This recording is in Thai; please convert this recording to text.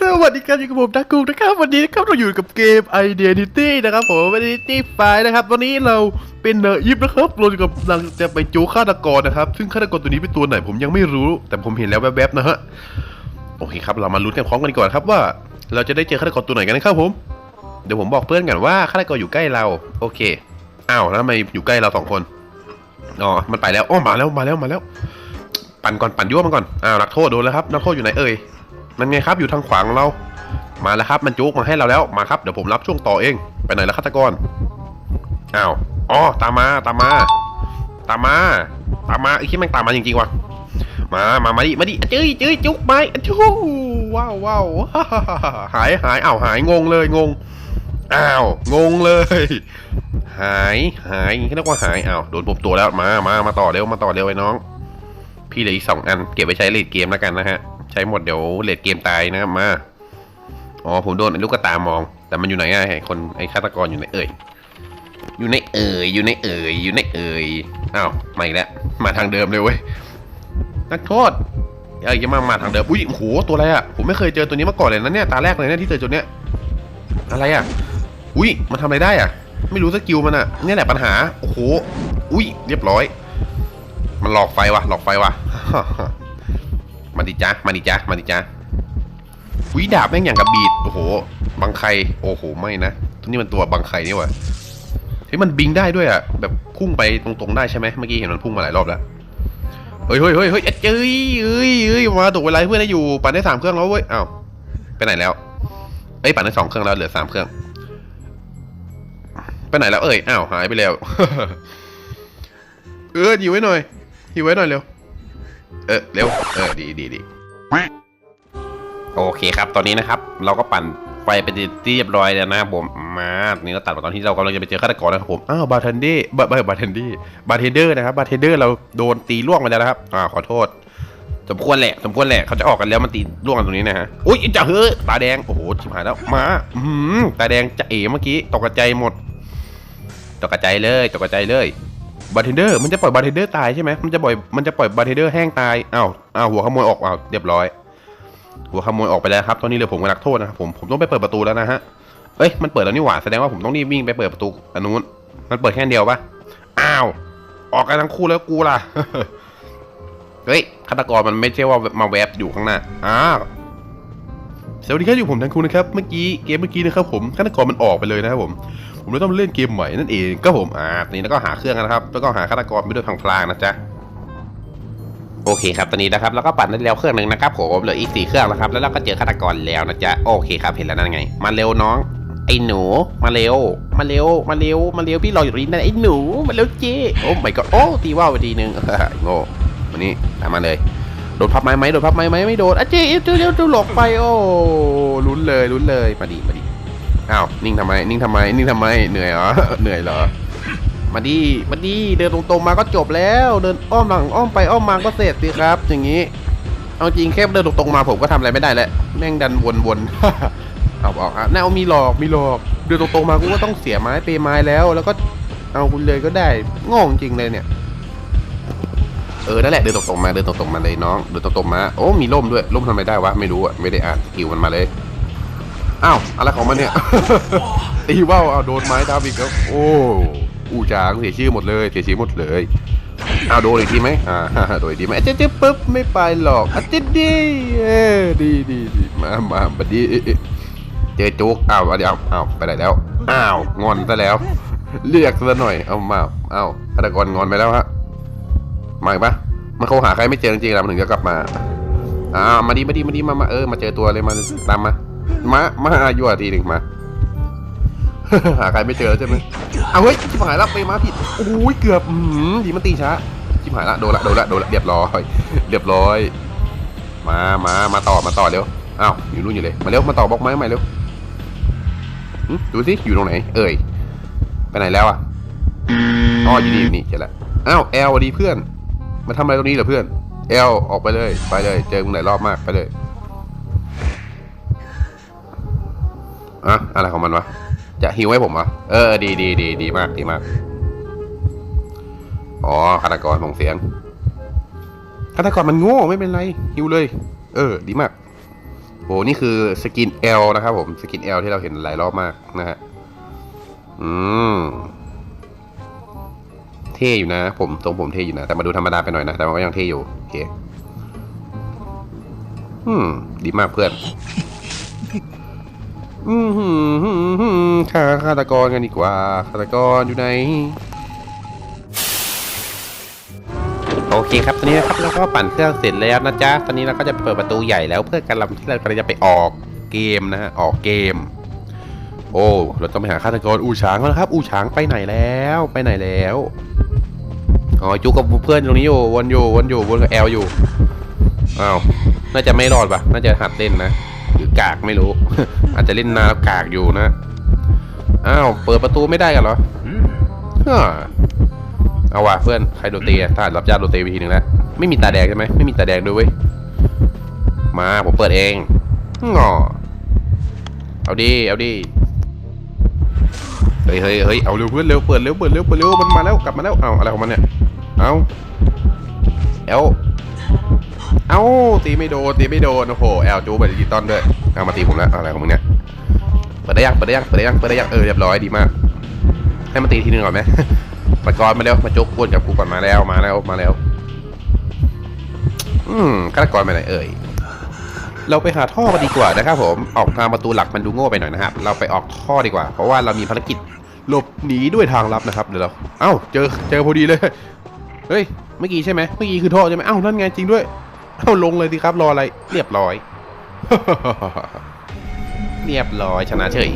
สวัสดีครับอยู่กับผมดักกุงนะครับวันนี้นะครับเราอยู่กับเกม Identity นะครับผม Identity ไฟนะครับวันนี้เราเป็นเนอยิปนะครับเรากำลังจะไปโจฆาตกรนะครับ ซึ่งฆาตกรตัวนี้เป็นตัวไหนผมยังไม่รู้ แต่ผมเห็นแล้วแวบๆนะฮะโอเคครับเรามาลุ้นกันพร้อมกันก่อนครับว่า เราจะได้เจอฆาตกรตัวไหนกันนะครับผม เดี๋ยวผมบอกเพื่อนกันว่าฆาตกรอยู่ใกล้เรา โอเคอ้าวแล้วทำไมอยู่ใกล้เราสองคนอ๋อมันไปแล้วอ้อมาแล้วมาแล้วมาแล้ว ปั่นก่อนปั่นยั่วมันก่อนอ้าวนักโทษโดนแล้วครับนักโทษอยู่ไหนเอ่ยนั่นไงครับอยู่ทางขวางเรา มาแล้วครับมันจุกมาให้เราแล้วมาครับเดี๋ยวผมรับช่วงต่อเองไปไหนแล้วฆาตกรอ้าวอ๋อตามมาตามมา ตามมา ตามมาไอ้ขี้แม่งตามมาจริงๆว่ะมา มา มาดิ มาดิจื้ยจื้ยจุกไปจู้ว้าวว้าวหายหายอ้าวหายงงเลยงง อ้าว งงเลย หายหายแค่นึกว่าหายอ้าวโดนปบตัวแล้วมามามาต่อเร็วมาต่อเร็วไอ้น้อง พี่เหลืออีกสองอันเก็บไว้ใช้เลดเกมแล้วกันนะฮะ ใช้หมดเดี๋ยวเลดเกมตายนะครับมาอ๋อผมโดนไอ้ลูกกระตามอง แต่มันอยู่ไหนอะไอ้คนไอ้ฆาตกรอยู่ไหนเอ่ยอยู่ในเอ่ยอยู่ในเอ่ยอยู่ในเอ่ยอ้าวมาอีกแล้วมาทางเดิมเลยเว้ยนักโทษเอ้ยยังมามาทางเดิมอุ้ยโอ้โหตัวอะไรอะผมไม่เคยเจอตัวนี้มาก่อนเลยนะเนี่ยตาแรกเลยเนะที่เจอตัวเนี้ยอะไรอะ อุ้ยมันทำอะไรได้อะไม่รู้สกิลมันอะเนี่ยแหละปัญหา โอ้โห อุ้ยเรียบร้อย มันหลอกไฟวะหลอกไฟวะมาดิจ้ามาดิจ้ามาดิจ้าวิดาบแม่งอย่างกับบีด โอ้โห บังไคโอ้โห ไม่นะตัวนี้มันตัวบังไคนี่วะเฮ้ยมันบิงได้ด้วยอะแบบพุ่งไปตรงๆได้ใช่ไหมเมื่อกี้เห็นมันพุ่งมาหลายรอบแล้วเฮ้ยเฮ้ยเฮ้ยเฮ้ยเอ้ยเอ้ยเอ้ยมาถูกเวลาเพื่อนได้อยู่ปั่นได้สามเครื่องแล้วเว้ยอ้าวไปไหนแล้วเอ้ยปั่นได้สองเครื่องแล้วเหลือสามเครื่อง ไปไหนแล้วเอ้ยอ้าวหายไปแล้ว เอออยู่ไว้หน่อยหิวไว้หน่อยเร็ว เออเร็วเออดีดีดีโอเคครับ ตอนนี้นะครับ เราก็ปั่นไฟไปที่เรียบร้อยแล้วนะครับผมมานี่เราตัดมาตอนที่เรากำลังจะไปเจอฆาตกรนะครับผมอ้าวบาร์เทนดี้บาร์บาร์เทนดี้บาร์เทนเดอร์นะครับบาร์เทนเดอร์เราโดนตีล่วงไปแล้วนะครับอ่าขอโทษสมควรแหละสมควรแหละเขาจะออกกันแล้วมันตีล่วงกันตรงนี้นะฮะอุ้ยจะเฮ้ยตาแดงโอ้โหชิบหายแล้วมาอืมตาแดงจะเอ๋เมื่อกี้ตกกระจหมด ตกกระจายเลยตกกระจายเลยบาร์เทนเดอร์มันจะปล่อยบาร์เทนเดอร์ตายใช่ไหมมันจะปล่อยมันจะปล่อยบาร์เทนเดอร์แห้งตายอ้าวอ้าวหัวขโมยออกอ้าวเรียบร้อย หัวขโมยออกไปแล้วครับตอนนี้เหลือผมกับนักโทษนะครับผมผมต้องไปเปิดประตูแล้วนะฮะเอ้ยมันเปิดแล้วนี่หว่าแสดงว่าผมต้องรีบวิ่งไปเปิดประตูอันนู้นมันเปิดแค่เดียวปะอ้าวออกกันทั้งคู่แล้วกูล่ะเฮ้ยฆาตกรมันไม่ใช่ว่ามาแวบอยู่ข้างหน้าอ้าว สวัสดีครับอยู่ผมทังคุณนะครับเมื่อกี้เกมเมื่อกี้นะครับผมฆาตกรมันออกไปเลยนะครับผมผมเลยต้องเล่นเกมใหม่นั่นเองก็ผมอ่านี่แล้วก็หาเครื่องนะครับ แล้วก็หาฆาตกรไปด้วยพลางๆนะจ๊ะโอเคครับตอนนี้นะครับเราก็ปั่นได้แล้วเครื่องหนึ่งนะครับผมเหลืออีกสี่เครื่องนะครับ แล้วเราก็เจอฆาตกรแล้วนะจ๊ะโอเคครับเห็นแล้วนั่นไง มาเร็วน้อง ไอ้หนู มาเร็ว มาเร็ว มาเร็ว มาเร็วพี่รออยู่ตรงนี้นะไอ้หนูมาเร็วเจ๊โอ้ไม่ก็โอ้ตีว่าวไปทีนึงโง่วันนี้ตามมาเลย โดนพับไม้ไหมโดนพับไม้ไหมไม่โดนอะเจ๊เจ๊เจ๊เจ๊หลอกไปโอ้ลุ้นเลยลุ้นเลยมาดีมาดีอ้าวนิ่งทำไม นิ่งทำไม นิ่งทำไมเหนื่อยเหรอเหนื่อยเหรอมาดีมาดีเดินตรงๆมาก็จบแล้ว เดินอ้อมหลังอ้อมไปอ้อมมาก็เสร็จสิครับ อย่างนี้ เอาจริงแค่เดินตรงๆมาผมก็ทำอะไรไม่ได้แล้วแม่งดันวนๆเอาออกอะแนวมีหลอกมีหลอกเดินตรงๆมากูก็ต้องเสียไม้เปไม้แล้ว แล้วก็เอาคุณเลยก็ได้งงจริงเลยเนี่ย เออ นั่นแหละ เดินตรงๆมา เดินตรงๆมาเลยน้อง เดินตรงๆมา โอ้ มีร่มด้วย ร่มทำไมได้วะ ไม่รู้อะ ไม่ได้อ่านกิลมันมาเลย อ้าว อะไรของมันเนี่ย ตีว่าวเอาโดนไม้ทับอีกแล้ว โอ้อูจางเสียชื่อหมดเลย เสียชื่อหมดเลยเอาโดนอีกทีไหมอ่าโดนอีกทีไหมเจ๊เจ๊ปุ๊บไม่ไปหรอกอะเจ๊ดีเออดีดีดีมามาบัดดีเอ๊ะเอ๊ะเจจุกอ้าวเดี๋ยวอ้าวไปไหนแล้ว อ้าว งอนซะแล้ว เรียกซะหน่อย เอามา เอาฆาตกรงอนไปแล้วฮะ มาอีกปะมันเขาหาใครไม่เจอจริงๆแล้วมันถึงจะกลับมาอ้ามาดีมาดีมาดีมามาเออมาเจอตัวเลยมาตามมามามายั่วทีหนึ่งมาหาใครไม่เจอใช่ไหมเอาเฮ้ยชิบหายละไปมาผิดโอ้ยเกือบอืมดีมันตีช้าชิบหายละโดนละโดนละโดนละเรียบร้อยเรียบร้อย มามามาต่อมาต่อเร็วอ้าวอยู่นู่นอยู่เลยมาเร็วมาต่อบล็อกไม้ใหม่เร็วดูสิอยู่ตรงไหน เอ่ยไปไหนแล้วอะอ๋ออยู่นี่อยู่นี่เจอละอ้าวแอลดีเพื่อน มาทำอะไรตรงนี้เหรอเพื่อนแอลออกไปเลย ไปเลย เจอมึงหลายรอบมากไปเลยอะอะไรของมันวะ จะฮิวให้ผมเหรอเออ ดีดีดีดีมากดีมาก อ๋อฆาตกรส่งเสียงฆาตกรมันโง่ไม่เป็นไรฮิวเลย เออ ดีมากโหนี่คือสกิน L นะครับผม สกิน L ที่เราเห็นหลายรอบมากนะฮะ อืม เท่อยู่นะ ผมทรงผมเท่อยู่นะ แต่มาดูธรรมดาไปหน่อยนะ แต่มันก็ยังเท่อยู่โอเคอืมดีมากเพื่อนอืมหืมฆ่าฆาตกรกันดีกว่าฆาตกรอยู่ไหนโอเคครับตอนนี้นะครับเราก็ปั่นเครื่องเสร็จแล้วนะจ๊ะตอนนี้เราก็จะเปิดประตูใหญ่แล้วเพื่อกำลังที่เรากำลังจะไปออกเกมนะฮะออกเกม โอ้เราต้องไปหาฆาตกรอู่ฉางแล้วครับ อู่ฉางไปไหนแล้วไปไหนแล้ว อ๋อจุกกับเพื่อนตรงนี้อยู่วนอยู่วนอยู่วนกับแอลอยู่อ้าวน่าจะไม่รอดปะน่าจะหัดเล่นนะหรือกากไม่รู้ อาจจะเล่นนาวกากอยู่นะอ้าวเปิดประตูไม่ได้กันเหรอฮ่าเอาว่ะเพื่อนใครโดนตีอะถ้ารับญาติโดนตีไปทีหนึ่งแล้วไม่มีตาแดงใช่ไหมไม่มีตาแดงด้วยเว้ยมาผมเปิดเองงอเอาดิเอาดิเฮ้ยเฮ้ยเฮ้ยเอาเร็วเพื่อนเร็วเปิดเร็วเปิดเร็วเปิดเร็วมันมาแล้วกลับมาแล้วเอาอะไรของมันเนี่ย เอาเอลเอาตีไม่โดนตีไม่โดนโอ้โหแอลจูไปดิจิตอลด้วยเอามาตีผมแล้วอะไรของมึงเนี่ยเปิดได้ยังเปิดได้ยังเปิดได้ยังเปิดได้ยังเออเรียบร้อยดีมาก ให้มันตีทีนึงก่อนไหมมากรมาเร็วมาจกวนกับกูก่อนมาแล้วมาแล้วมาแล้ว อืมฆาตกรไปไหนเอ่ยเราไปหาท่อกันดีกว่านะครับผมออกทางประตูหลักมันดูโง่ไปหน่อยนะครับเราไปออกท่อดีกว่า เพราะว่าเรามีภารกิจหลบหนีด้วยทางลับนะครับเดี๋ยวเราเอ้าเจอเจอพอดีเลย เฮ้ย เมื่อกี้ใช่ไหมเมื่อกี้คือท่อใช่ไหมเอ้านั่นไงจริงด้วย เอ้าลงเลยสิครับรออะไร เรียบร้อย เรียบร้อยชนะเฉย